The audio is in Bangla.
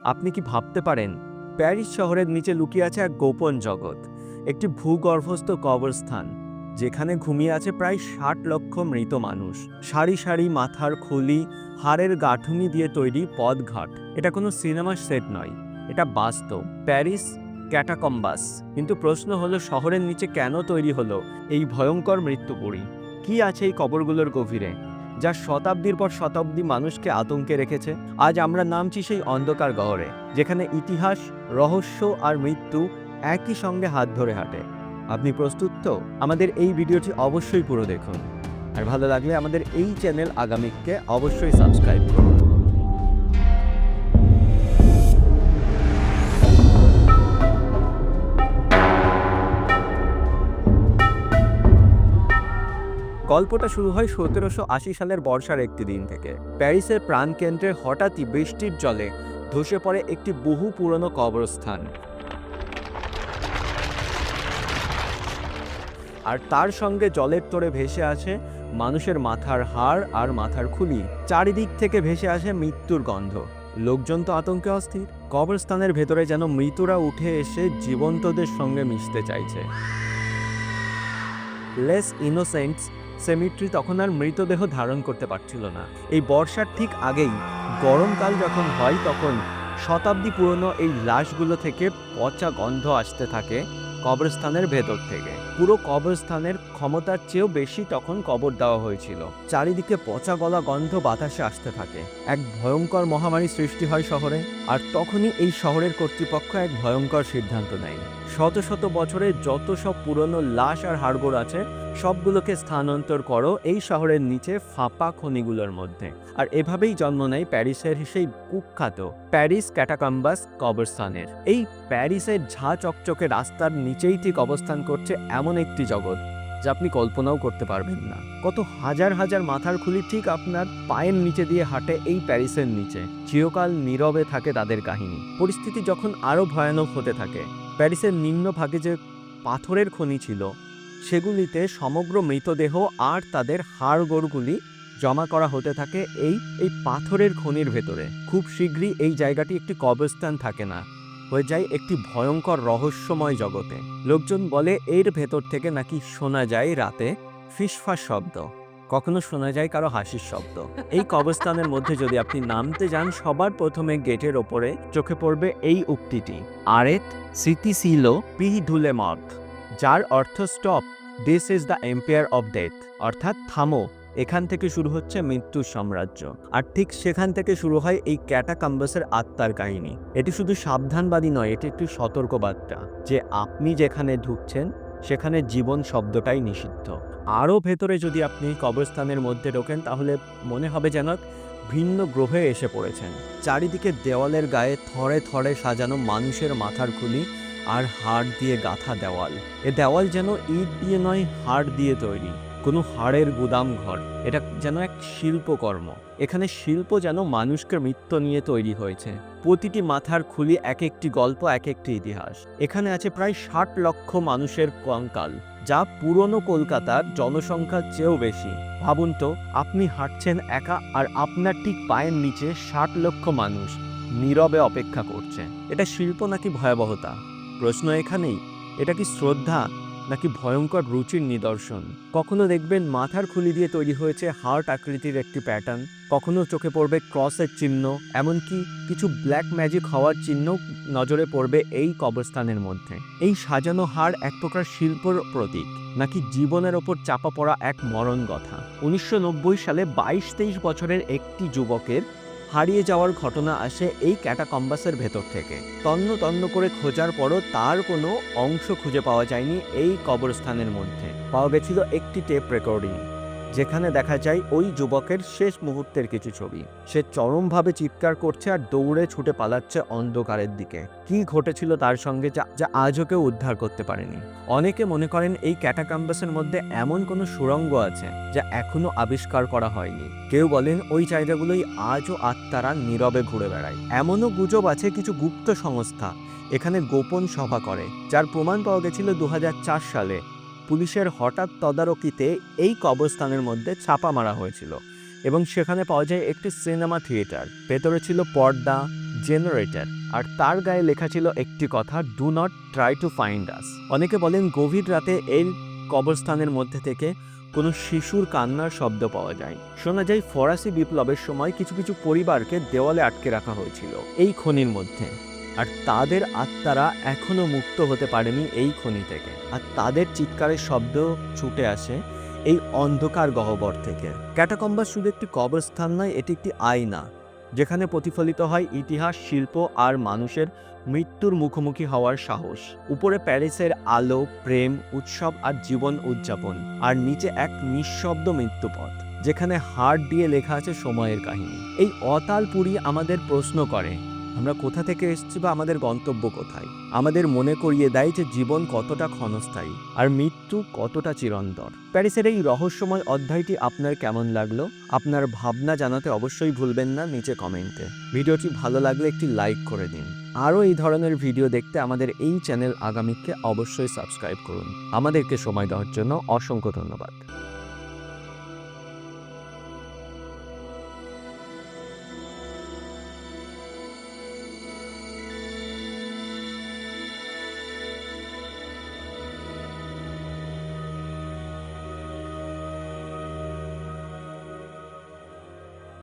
আপনি কি ভাবতে পারেন, প্যারিস শহরের নিচে লুকিয়ে আছে এক গোপন জগৎ, একটি ভূগর্ভস্থ কবরস্থান, যেখানে ঘুমিয়ে আছে প্রায় ষাট লক্ষ মৃত মানুষ। সারি সারি মাথার খুলি, হাড়ের গাঁথুনি দিয়ে তৈরি পদঘাট এটা কোনো সিনেমার সেট নয়, এটা বাস্তব। Paris catacombs. কিন্তু প্রশ্ন হলো, শহরের নিচে কেন তৈরি হলো এই ভয়ঙ্কর মৃত্যুপুরী? কি আছে এই কবরগুলোর গভীরে? যা শতাব্দীর পর শতাব্দী মানুষকে আতঙ্কে রেখেছে। আজ আমরা নামছি সেই অন্ধকার গহরে, যেখানে ইতিহাস, রহস্য আর মৃত্যু একই সঙ্গে হাত ধরে হাঁটে। আপনি প্রস্তুত তো? আমাদের এই ভিডিওটি অবশ্যই পুরো দেখুন। আর ভালো লাগলে আমাদের এই চ্যানেল আগামীকে অবশ্যই সাবস্ক্রাইব করুন। গল্পটা শুরু হয় সতেরোশো আশি সালের বর্ষার একটি দিন থেকে। প্যারিসের প্রাণকেন্দ্রে হঠাৎই বৃষ্টির জলে ধসে পড়ে একটি বহু পুরনো কবরস্থান। আর তার সঙ্গে জলের তোড়ে ভেসে আছে মানুষের মাথার হাড় আর মাথার খুলি। চারিদিক থেকে ভেসে আসে মৃত্যুর গন্ধ। লোকজন তো আতঙ্কে অস্থির। কবরস্থানের ভেতরে যেন মৃতরা উঠে এসে জীবন্তদের সঙ্গে মিশতে চাইছে। লেস ইনোসেন্টস সেমিট্রি তখন আর মৃতদেহ ধারণ করতে পারছিল না। এই বর্ষার ঠিক আগেই, গরমকাল যখন হয় তখন শতাব্দী পুরনো এই লাশগুলো থেকে পচা গন্ধ আসতে থাকে কবরস্থানের ভেতর থেকে। পুরো কবরস্থানের ক্ষমতার চেয়েও বেশি তখন কবর দেওয়া হয়েছিল। চারিদিকে পচা গলা গন্ধ বাতাসে আসতে থাকে। এক ভয়ঙ্কর মহামারী সৃষ্টি হয় শহরে, আর তখনই এই শহরের কর্তৃপক্ষ এক ভয়ঙ্কর সিদ্ধান্ত নেয়। শত শত বছরে যত সব পুরনো লাশ আর হাড়গোড় আছে সবগুলোকে স্থানান্তর করো এই শহরের নিচে ফাঁপা খনিগুলোর মধ্যে। আর এভাবেই জন্ম নেয় প্যারিসের সেই কুখ্যাত প্যারিস ক্যাটাকাম্বাস কবরস্থানের। এই প্যারিসের ঝা চকচকে রাস্তার নিচেই ঠিক অবস্থান করছে এমন একটি জগৎ, যা আপনি কল্পনাও করতে পারবেন না। কত হাজার হাজার মাথার খুলি ঠিক আপনার পায়ের নিচে দিয়ে হাঁটে এই প্যারিসের নিচে। চিরকাল নীরবে থাকে তাদের কাহিনী। পরিস্থিতি যখন আরও ভয়ানক হতে থাকে, প্যারিসের নিম্নভাগে যে পাথরের খনি ছিল সেগুলিতে সমগ্র মৃতদেহ আর তাদের হাড়গোড়গুলি জমা করা হতে থাকে এই এই পাথরের খনির ভেতরে। খুব শীঘ্রই এই জায়গাটি একটি কবরস্থান থাকে না, হয়ে যায় একটি ভয়ঙ্কর রহস্যময় জগতে। লোকজন বলে, এর ভেতর থেকে নাকি শোনা যায় রাতে ফিসফাস শব্দ। কখনো শোনা যায় কারও হাসির শব্দ। এই কবরস্থানের মধ্যে যদি আপনি নামতে যান, সবার প্রথমে গেটের ওপরে চোখে পড়বে এই উক্তিটি, আরেত স্মৃতি ছিল পি ধুলে মত যার অর্থ stop this is the empire of death অর্থাৎ থামো, এখান থেকে শুরু হচ্ছে মৃত্যুর সাম্রাজ্য। আর ঠিক সেখান থেকে শুরু হয় এই ক্যাটাকাম্বাসের আত্মার কাহিনী। এটি শুধু সাবধানবাদী নয়, এটি একটি সতর্কবার্তা যে আপনি যেখানে ঢুকছেন, সেখানে জীবন শব্দটাই নিষিদ্ধ। আরও ভেতরে যদি আপনি কবরস্থানের মধ্যে ঢোকেন, তাহলে মনে হবে যেন ভিন্ন গ্রহে এসে পড়েছেন। চারিদিকে দেওয়ালের গায়ে থরে থরে সাজানো মানুষের মাথার খুলি আর হাড় দিয়ে গাঁথা দেওয়াল। এ দেওয়াল যেন ইট দিয়ে নয়, হাড় দিয়ে তৈরি। কোনো হাড়ের গুদাম ঘর। এটা যেন এক শিল্পকর্ম। এখানে শিল্প যেন মানুষকে মৃত্য নিয়ে তৈরি হয়েছে। প্রতিটি মাথার খুলি এক একটি গল্প, এক একটি ইতিহাস। এখানে আছে প্রায় ষাট লক্ষ মানুষের কঙ্কাল, যা পুরনো কলকাতার জনসংখ্যার চেয়েও বেশি। ভাবুন তো, আপনি হাঁটছেন একা আর আপনার ঠিক পায়ের নিচে ষাট লক্ষ মানুষ নীরবে অপেক্ষা করছে। এটা শিল্প নাকি ভয়াবহতা? প্রশ্ন এখানেই, এটা কি শ্রদ্ধা নাকি ভয়ঙ্কর রুচির নিদর্শন? কখনো দেখবেন মাথার খুলি দিয়ে তৈরি হয়েছে হার্ট আকৃতির একটি প্যাটার্ন? কখনো চোখে পড়বে ক্রসের চিহ্ন? এমনকি কিছু ব্ল্যাক ম্যাজিক হওয়ার চিহ্ন নজরে পড়বে এই কবরস্থানের মধ্যে। এই সাজানো হার এক প্রকার শিল্পর প্রতীক, নাকি জীবনের ওপর চাপা পড়া এক মরণ কথা উনিশশো নব্বই সালে বাইশ তেইশ বছরের একটি যুবকের হারিয়ে যাওয়ার ঘটনা আসে এই ক্যাটাকম্বাসের ভেতর থেকে। তন্ন তন্ন করে খোঁজার পরও তার কোনো অংশ খুঁজে পাওয়া যায়নি এই কবরস্থানের মধ্যে। পাওয়া গেছিল একটি টেপ রেকর্ডিং। যেখানে দেখা যায় ওই যুবকের শেষ মুহূর্তের কিছু ছবি। সে চরমভাবে চিৎকার করছে আর দৌড়ে ছুটে পালাচ্ছে অন্ধকারের দিকে। কি ঘটেছিল তার সঙ্গে যা যা আজও কেউ উদ্ধার করতে পারেনি। অনেকে মনে করেন এই ক্যাটাকাম্বাসের মধ্যে এমন কোনো সুড়ঙ্গ আছে, যা এখনও আবিষ্কার করা হয়নি। কেউ বলেন ওই জায়গাগুলোই আজও আত্মারা নীরবে ঘুরে বেড়ায়। এমনও গুজব আছে কিছু গুপ্ত সংস্থা, এখানে গোপন সভা করে, যার প্রমাণ পাওয়া গেছিল দু হাজার চার সালে। পুলিশের হঠাৎ তদারকিতে এই কবরস্থানের মধ্যে ছাপা মারা হয়েছিল এবং সেখানে পাওয়া যায় একটি সিনেমা থিয়েটার। ভেতরে ছিল পর্দা, জেনারেটর, আর তার গায়ে লেখা ছিল একটি কথা do not try to find us অনেকে বলেন গভীর রাতে এই কবরস্থানের মধ্যে থেকে কোনো শিশুর কান্নার শব্দ পাওয়া যায়। শোনা যায় ফরাসি বিপ্লবের সময় কিছু কিছু পরিবারকে দেওয়ালে আটকে রাখা হয়েছিল এই খনির মধ্যে। আর তাদের আত্মারা এখনও মুক্ত হতে পারেনি এই খনি থেকে। আর তাদের চিৎকারের শব্দ ছুটে আসে এই অন্ধকার গহ্বর থেকে। ক্যাটাকম্বা শুধু একটি কবরস্থান নয়, এটি একটি আয়না, যেখানে প্রতিফলিত হয় ইতিহাস, শিল্প আর মানুষের মৃত্যুর মুখোমুখি হওয়ার সাহস। উপরে প্যারিসের আলো, প্রেম, উৎসব আর জীবন উদযাপন, আর নিচে এক নিঃশব্দ মৃত্যুপথ, যেখানে হাড় দিয়ে লেখা আছে সময়ের কাহিনী। এই অতাল পুরী আমাদের প্রশ্ন করে আমরা কোথা থেকে এসেছি বা আমাদের গন্তব্য কোথায়? আমাদের মনে করিয়ে দেয় যে জীবন কতটা ক্ষণস্থায়ী আর মৃত্যু কতটা চিরন্তর প্যারিসের এই রহস্যময় অধ্যায়টি আপনার কেমন লাগল? আপনার ভাবনা জানাতে অবশ্যই ভুলবেন না নিচে কমেন্টে। ভিডিওটি ভালো লাগলে একটি লাইক করে দিন। আরও এই ধরনের ভিডিও দেখতে আমাদের এই চ্যানেল আগামীকে অবশ্যই সাবস্ক্রাইব করুন। আমাদেরকে সময় দেওয়ার জন্য অসংখ্য ধন্যবাদ।